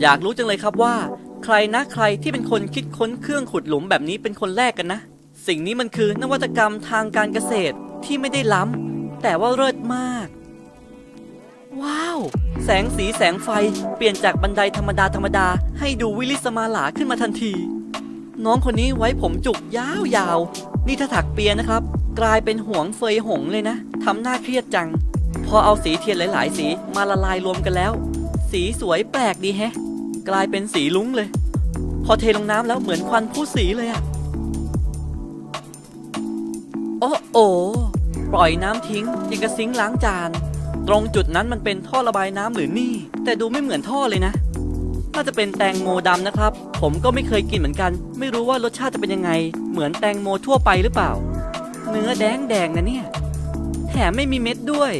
อยากรู้จังเลยครับว่า ใครนะใครที่เป็นคนคิดค้นเครื่องขุดหลุมแบบนี้เป็นคนแรกกันนะ สิ่งนี้มันคือนวัตกรรมทางการเกษตรที่ไม่ได้ล้ำแต่ว่าเลิศมาก ว้าว แสงสีแสงไฟเปลี่ยนจากบันไดธรรมดาธรรมดาให้ดูวิลิสมาหลาขึ้นมาทันที น้องคนนี้ไว้ผมจุกยาวๆนี่ถ้าถักเปียนะครับ กลายเป็นหวงเฟยหงเลยนะทำหน้าเครียดจัง พอเอาสีเทียนหลาย ๆ สีมาละลายรวมกันแล้ว สีสวยแปลกดีแฮะ กลายเป็นสีลุ้งเลย พอเทลงน้ำแล้วเหมือนควันผู้สีเลยอะโอ้โอปล่อยน้ำทิ้งยังกระซิงล้างจาน ตรงจุดนั้นมันเป็นท่อระบายน้ำหรือนี่ แต่ดูไม่เหมือนท่อเลยนะน่าจะเป็นแตงโมดำนะครับ ผมก็ไม่เคยกินเหมือนกัน ไม่รู้ว่ารสชาติจะเป็นยังไง เหมือนแตงโมทั่วไปหรือเปล่า เนื้อแดงแดงนะเนี่ย แถมไม่มีเม็ดด้วย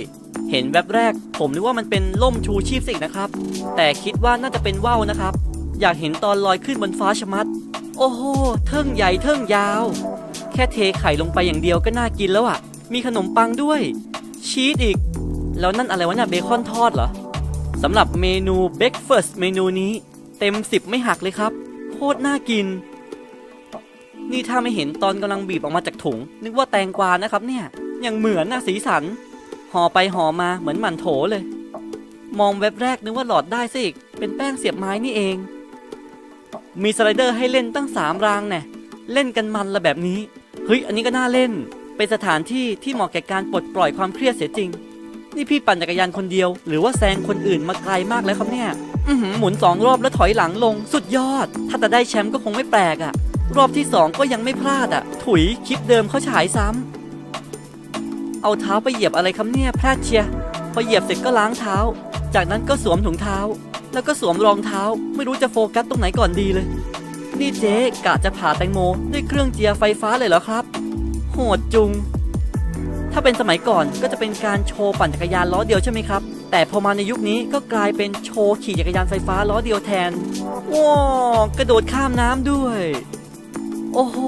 เห็นแวบแรก ผมนึกว่ามันเป็นล่มชูชีพสิกนะครับ แต่คิดว่าน่าจะเป็นว่าวนะครับ อยากเห็นตอนลอยขึ้นบนฟ้าชะมัด โอ้โหเทิงใหญ่เทิงยาว แค่เทไข่ลงไปอย่างเดียวก็น่ากินแล้วอะ่ะ มีขนมปังด้วย ชีสอีก แล้วนั่นอะไรวะเนี่ยเบคอนทอดเหรอสำหรับเมนูเบ a ก f a s t เมนูนี้ เต็ม10ไม่หักเลยครับโคตรน่ากิน นี่ถ้าไม่เห็นตอนกำลังบีบออกมาจากถุง นึกว่าแตงกวานะครับเนี่ยยังเหมือนนะสีสัน ห่อไปห่อมาเหมือนหมันโถเลย มองแว็บแรกนึกว่าหลอดได้ซะอีก เป็นแป้งเสียบไม้นี่เอง มีสไลเดอร์ให้เล่นตั้งสามรางแน่เล่นกันมันละแบบนี้ เฮ้ย อันนี้ก็น่าเล่น เป็นสถานที่ที่เหมาะแก่การปลดปล่อยความเครียดเสียจริง นี่พี่ปั่นจักรยานคนเดียว หรือว่าแซงคนอื่นมาไกลมากแล้วครับเนี่ย อือหหมุนสองรอบแล้วถอยหลังลง สุดยอด ถ้าจะได้แชมป์ก็คงไม่แปลกอะรอบที่สองก็ยังไม่พลาดอะถุยคลิปเดิมเขาฉายซ้ำ เอาเท้าไปเหยียบอะไรครับเนี่ยพลาดเชียพอเหยียบเสร็จก็ล้างเท้า จากนั้นก็สวมถุงเท้า แล้วก็สวมรองเท้า ไม่รู้จะโฟกัสตรงไหนก่อนดีเลย นี่เจ๊กะจะผ่าแตงโมด้วยเครื่องเจียไฟฟ้าเลยเหรอครับ โหดจุง ถ้าเป็นสมัยก่อนก็จะเป็นการโชว์ปั่นจักรยานล้อเดียวใช่ไหมครับ แต่พอมาในยุคนี้ก็กลายเป็นโชว์ขี่จักรยานไฟฟ้าล้อเดียวแทนว้าวกระโดดข้ามน้ำด้วย โอ้โห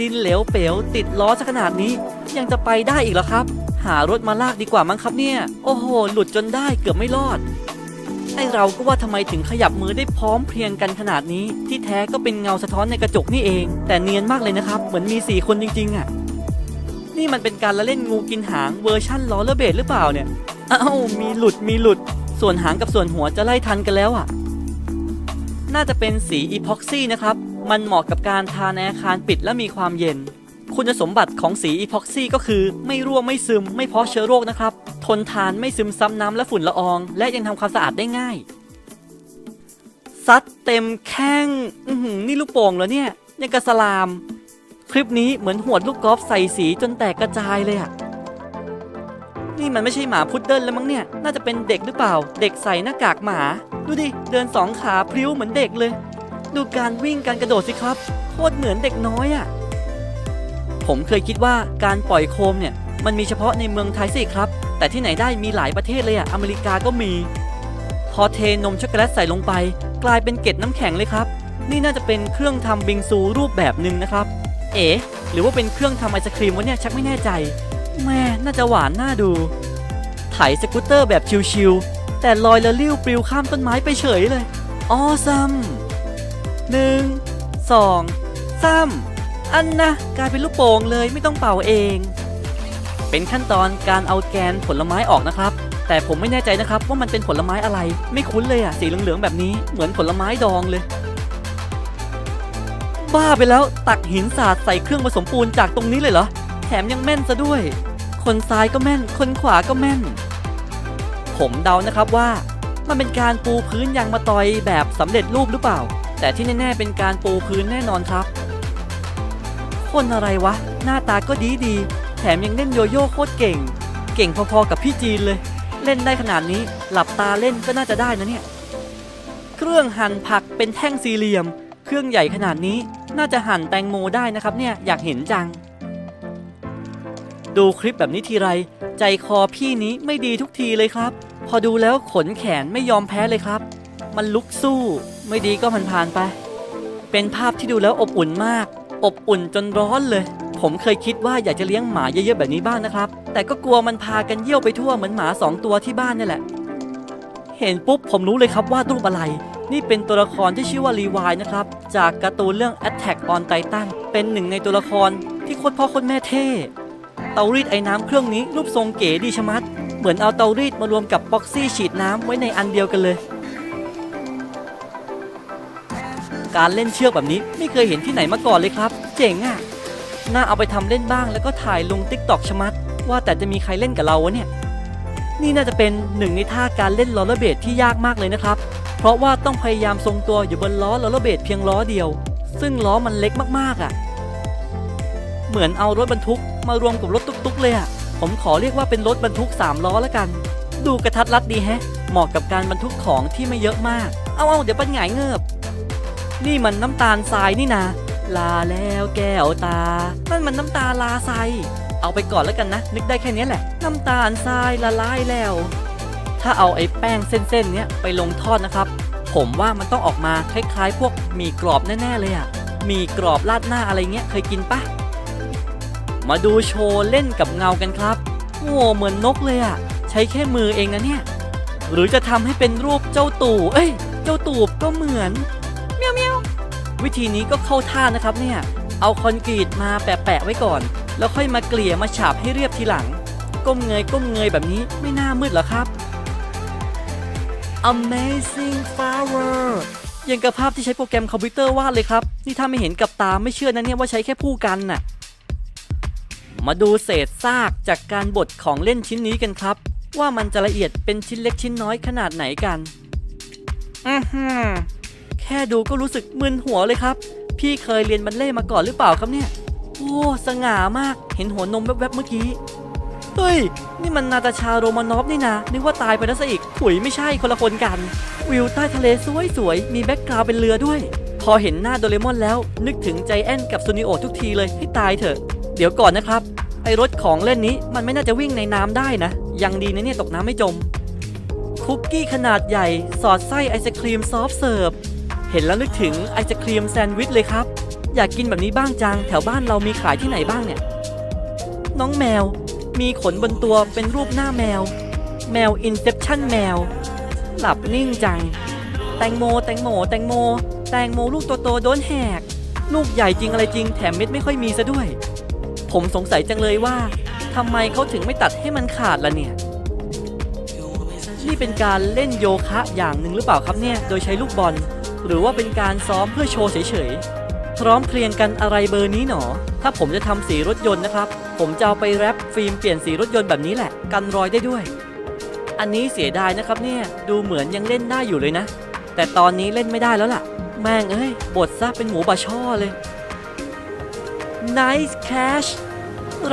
ดินเหลวเป๋วติดล้อซะขนาดนี้ ยังจะไปได้อีกเหรอครับ หารถมาลากดีกว่ามั้งครับเนี่ย โอ้โห หลุดจนได้เกือบไม่รอดไอเราก็ว่าทำไมถึงขยับมือได้พร้อมเพรียงกันขนาดนี้ ที่แท้ก็เป็นเงาสะท้อนในกระจกนี่เอง แต่เนียนมากเลยนะครับ เหมือนมีสี่คนจริง ๆอะนี่มันเป็นการละเล่นงูกินหางเวอร์ชั่นล้อเลเบดหรือเปล่าเนี่ยอ้าวมีหลุดมีหลุด ส่วนหางกับส่วนหัวจะไล่ทันกันแล้วอะ น่าจะเป็นสีอีพ็อกซี่นะครับ มันเหมาะกับการทาในอาคารปิดและมีความเย็น คุณสมบัติของสีอีพ็อกซี่ก็คือ ไม่รั่วไม่ซึม ไม่เพาะเชื้อโรคนะครับ ทนทานไม่ซึมซ้ำน้ำและฝุ่นละออง และยังทำความสะอาดได้ง่ายซัดเต็มแข้งอืนี่ลูกโป่งเหรอเนี่ยยังกระสลาม คลิปนี้เหมือนหวดลูกกอล์ฟใส่สีจนแตกกระจายเลยอะนี่มันไม่ใช่หมาพุดเดิ้ลแล้วมั้งเนี่ย น่าจะเป็นเด็กหรือเปล่า เด็กใส่หน้ากากหมา ดูดิ เดินสองขาพริ้วเหมือนเด็กเลย ดูการวิ่งการกระโดดสิครับ โคตรเหมือนเด็กน้อยอะผมเคยคิดว่าการปล่อยโคมเนี่ย มันมีเฉพาะในเมืองไทยสิครับ แต่ที่ไหนได้มีหลายประเทศเลยอะอเมริกาก็มี พอเทนมช็อกโกแลตใส่ลงไป กลายเป็นเกล็ดน้ำแข็งเลยครับ นี่น่าจะเป็นเครื่องทำบิงซูรูปแบบหนึ่งนะครับ เอ๋หรือว่าเป็นเครื่องทำไอศครีมวะเนี่ยชักไม่แน่ใจ แม่น่าจะหวานน่าดูไถสกูตเตอร์แบบชิวๆแต่ลอยละลิ้วปลิวข้ามต้นไม้ไปเฉยเลย ออซัม หนึ่งสองสามอันนะกลายเป็นลูกโป่งเลยไม่ต้องเป่าเอง เป็นขั้นตอนการเอาแกนผลไม้ออกนะครับ แต่ผมไม่แน่ใจนะครับว่ามันเป็นผลไม้อะไร ไม่คุ้นเลยอะสีเหลืองๆแบบนี้เหมือนผลไม้ดองเลย บ้าไปแล้วตักหินสาดใส่เครื่องผสมปูนจากตรงนี้เลยเหรอแถมยังแม่นซะด้วย คนซ้ายก็แม่น คนขวาก็แม่น ผมเดานะครับว่ามันเป็นการปูพื้นยางมะตอยแบบสำเร็จรูปหรือเปล่า แต่ที่แน่ๆเป็นการปูพื้นแน่นอนครับ คนอะไรวะ หน้าตาก็ดีดีๆแถมยังเล่นโยโย่โคตรเก่ง เก่งพอๆกับพี่จีนเลย เล่นได้ขนาดนี้หลับตาเล่นก็น่าจะได้นะเนี่ย เครื่องหั่นผักเป็นแท่งสี่เหลี่ยม เครื่องใหญ่ขนาดนี้น่าจะหั่นแตงโมได้นะครับเนี่ยอยากเห็นจัง ดูคลิปแบบนี้ทีไร ใจคอพี่นี้ไม่ดีทุกทีเลยครับ พอดูแล้วขนแขนไม่ยอมแพ้เลยครับ มันลุกสู้ ไม่ดีก็ผ่านๆไป เป็นภาพที่ดูแล้วอบอุ่นมาก อบอุ่นจนร้อนเลย ผมเคยคิดว่าอยากจะเลี้ยงหมาเยอะๆแบบนี้บ้างนะครับ แต่ก็กลัวมันพากันเยี่ยวไปทั่วเหมือนหมาสองตัวที่บ้านนี่แหละ เห็นปุ๊บผมรู้เลยครับว่ารูปอะไร นี่เป็นตัวละครที่ชื่อว่ารีวายนะครับ จากการ์ตูนเรื่อง Attack on Titan เป็นหนึ่งในตัวละครที่โคตรพ่อโคตรแม่เท่เตารีดไอ้น้ำเครื่องนี้รูปทรงเก๋ดีชะมัด เหมือนเอาเตารีดมารวมกับบ็อกซี่ฉีดน้ำไว้ในอันเดียวกันเลย การเล่นเชือกแบบนี้ไม่เคยเห็นที่ไหนมาก่อนเลยครับ เจ๋งอะ่ะน่าเอาไปทำเล่นบ้างแล้วก็ถ่ายลงติ๊กตอกชะมัด ว่าแต่จะมีใครเล่นกับเราวะเนี่ย นี่น่าจะเป็นหนึ่งในท่าการเล่นลอลเลอร์เบดที่ยากมากเลยนะครับ เพราะว่าต้องพยายามทรงตัวอยู่บนล้อลอลเลอร์เบดเพียงล้อเดียว ซึ่งล้อมันเล็กมากๆอะ่ะ เหมือนเอารถบรรทุกมารวมกับรถตุ๊กๆเลยอะ่ะ ผมขอเรียกว่าเป็นรถบรรทุกสามล้อแล้วกัน ดูกระทัดรัดดีแฮะ เหมาะกับการบรรทุกของที่ไม่เยอะมาก เอาเอาเดี๋ยวปัญหงายเงือบ นี่มันน้ำตาลทรายนี่นาลาแล้วแก้วตา นั่นมันน้ำตาลาทรายเอาไปก่อนแล้วกันนะ นึกได้แค่นี้แหละ น้ำตาลทรายละลายแล้ว ถ้าเอาไอ้แป้งเส้นๆเนี้ยไปลงทอดนะครับ ผมว่ามันต้องออกมาคล้ายๆ พวกมีกรอบแน่ๆเลยอะ่ะมีกรอบราดหน้าอะไรเงี้ยเคยกินปะมาดูโชว์เล่นกับเงากันครับโอ้เหมือนนกเลยอะ่ะใช้แค่มือเองนะเนี่ย หรือจะทำให้เป็นรูปเจ้าตู่ เอ้ย เจ้าตูบก็เหมือน วิธีนี้ก็เข้าท่านะครับเนี่ย เอาคอนกรีตมาแปะๆไว้ก่อน แล้วค่อยมาเกลี่ยมาฉาบให้เรียบทีหลัง ก้มเงยก้มเงยแบบนี้ไม่น่ามืดหรอครับ Amazing Flower ยังกับภาพที่ใช้โปรแกรมคอมพิวเตอร์วาดเลยครับ นี่ถ้าไม่เห็นกับตาไม่เชื่อนะเนี่ยว่าใช้แค่ผู้กันน่ะ มาดูเศษซากจากการบดของเล่นชิ้นนี้กันครับ ว่ามันจะละเอียดเป็นชิ้นเล็กชิ้นน้อยขนาดไหนกัน อือหือ ค่ดูก็รู้สึกมึนหัวเลยครับ พี่เคยเรียนบัลเล่มาก่อนหรือเปล่าครับเนี่ย โอ้สง่ามากเห็นหัวนมแวบๆเมื่อกี้ เฮ้ย นี่มันนาตาชาโรมานอฟนี่นะนึกว่าตายไปแล้วซะอีกถุยไม่ใช่คนละคนกัน วิวใต้ทะเลสวยๆมีแบ็กกราวด์เป็นเรือด้วย พอเห็นหน้าโดเรมอนแล้ว นึกถึงใจแอนกับซูนิโอทุกทีเลยให้ตายเถอะ เดี๋ยวก่อนนะครับ ไอรถของเล่นนี้มันไม่น่าจะวิ่งในน้ำได้นะ ยังดีนะเนี่ยตกน้ำไม่จมคุกกี้ขนาดใหญ่ สอดไส้ไอศครีมซอฟเสิร์ฟ เห็นแล้วนึกถึงไอศครีมแซนด์วิชเลยครับ อยากกินแบบนี้บ้างจัง แถวบ้านเรามีขายที่ไหนบ้างเนี่ย น้องแมว มีขนบนตัวเป็นรูปหน้าแมว แมวอินเซ t ชั่นแมว หลับนิ่งจัง แตงโม แตงโม แตงโม แตงโมลูกโตๆโดนแหก ลูกใหญ่จริงอะไรจริงแถมเม็ดไม่ค่อยมีซะด้วย ผมสงสัยจังเลยว่าทำไมเขาถึงไม่ตัดให้มันขาดล่ะเนี่ยนี่เป็นการเล่นโยคะอย่างหนึ่งหรือเปล่าครับเนี่ย โดยใช้ลูกบอล หรือว่าเป็นการซ้อมเพื่อโชว์เฉยๆ พร้อมเพรียงกันอะไรเบอร์นี้หนอ ถ้าผมจะทำสีรถยนต์นะครับ ผมจะเอาไปแรปฟิล์มเปลี่ยนสีรถยนต์แบบนี้แหละ กันรอยได้ด้วย อันนี้เสียดายนะครับเนี่ยดูเหมือนยังเล่นได้อยู่เลยนะ แต่ตอนนี้เล่นไม่ได้แล้วล่ะ แม่งเอ้ยบทซะเป็นหมูบาช่อเลย Nice cash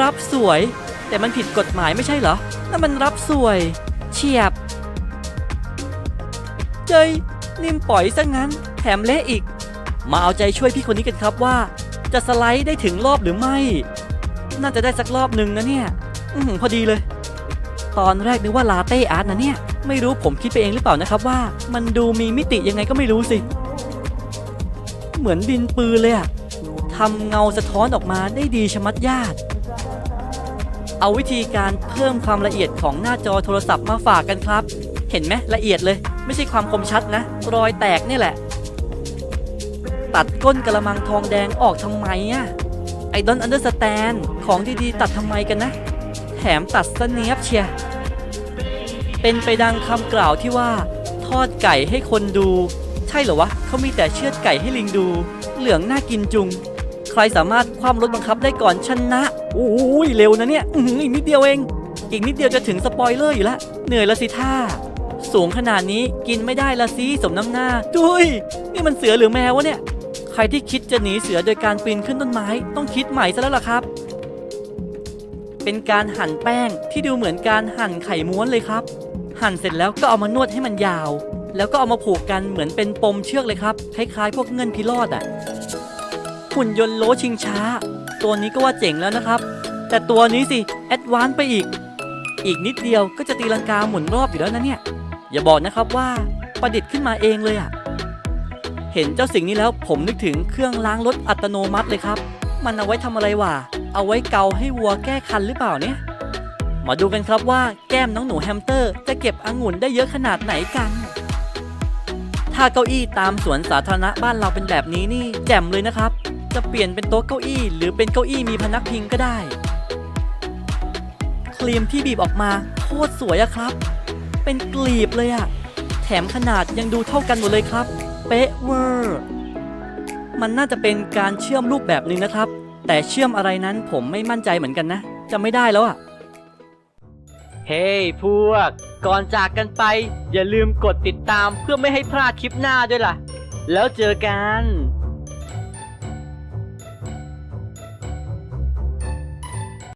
รับสวย แต่มันผิดกฎหมายไม่ใช่เหรอนั่นมันรับสวย เฉียบ เจย นิ่มปล่อยซะงั้น แถมเละอีก มาเอาใจช่วยพี่คนนี้กันครับว่า จะสไลด์ได้ถึงรอบหรือไม่ น่าจะได้สักรอบหนึ่งนะเนี่ย อือหือพอดีเลย ตอนแรกนึกว่าลาเต้อาร์ตนะเนี่ย ไม่รู้ผมคิดไปเองหรือเปล่านะครับว่า มันดูมีมิติยังไงก็ไม่รู้สิ เหมือนดินปืนเลยอะทำเงาสะท้อนออกมาได้ดีชะมัดญาติ เอาวิธีการเพิ่มความละเอียดของหน้าจอโทรศัพท์มาฝากกันครับ เห็นไหมละเอียดเลย ไม่ใช่ความคมชัดนะ รอยแตกนี่แหละ ตัดก้นกระมังทองแดงออกทำไมอะไอดอนอันเดอร์สแตนของดีๆ ตัดทำไมกันนะ แถมตัดสเนียบเชียเป็นไปดังคำกล่าวที่ว่า ทอดไก่ให้คนดู ใช่เหรอวะเขามีแต่เชือดไก่ให้ลิงดู เหลืองน่ากินจุง ใครสามารถคว่ำรถบังคับได้ก่อนชนะโอ้ยเร็วนะเนี่ย อีกนิดเดียวเอง อีกนิดเดียวจะถึงสปอยเลอร์อยู่ละเหนื่อยละสิท่า สูงขนาดนี้กินไม่ได้ละสิสมน้ำหน้าดุยนี่มันเสือหรือแมววะเนี่ย ใครที่คิดจะหนีเสือโดยการปีนขึ้นต้นไม้ ต้องคิดใหม่ซะแล้วล่ะครับ เป็นการหั่นแป้งที่ดูเหมือนการหั่นไข่ม้วนเลยครับ หั่นเสร็จแล้วก็เอามานวดให้มันยาว แล้วก็เอามาผูกกันเหมือนเป็นปมเชือกเลยครับคล้ายๆ พวกเงินพิรอดอะหุ่นยนต์โลชิงช้า ตัวนี้ก็ว่าเจ๋งแล้วนะครับ แต่ตัวนี้สิแอดวานไปอีกอีกนิดเดียวก็จะตีลังกาหมุนรอบอยู่แล้วนะเนี่ย อย่าบอกนะครับว่าประดิษฐ์ขึ้นมาเองเลยอะเห็นเจ้าสิ่งนี้แล้วผมนึกถึงเครื่องล้างรถอัตโนมัติเลยครับ มันเอาไว้ทำอะไรวะ เอาไว้เกาให้วัวแก้คันหรือเปล่าเนี่ย มาดูกันครับว่าแก้มน้องหนูแฮมสเตอร์ จะเก็บองุ่นได้เยอะขนาดไหนกัน ถ้าเก้าอี้ตามสวนสาธารณะบ้านเราเป็นแบบนี้นี่แจ่มเลยนะครับ จะเปลี่ยนเป็นโต๊ะเก้าอี้ หรือเป็นเก้าอี้มีพนักพิงก็ได้ ครีมที่บีบออกมาโคตรสวยอะครับ เป็นกลีบเลยอะแถมขนาดยังดูเท่ากันหมดเลยครับ เป๊ะเวอร์มันน่าจะเป็นการเชื่อมรูปแบบหนึ่งนะครับ แต่เชื่อมอะไรนั้นผมไม่มั่นใจเหมือนกันนะจำไม่ได้แล้วอะเฮ้ยพวก ก่อนจากกันไป อย่าลืมกดติดตามเพื่อไม่ให้พลาดคลิปหน้าด้วยล่ะ แล้วเจอกัน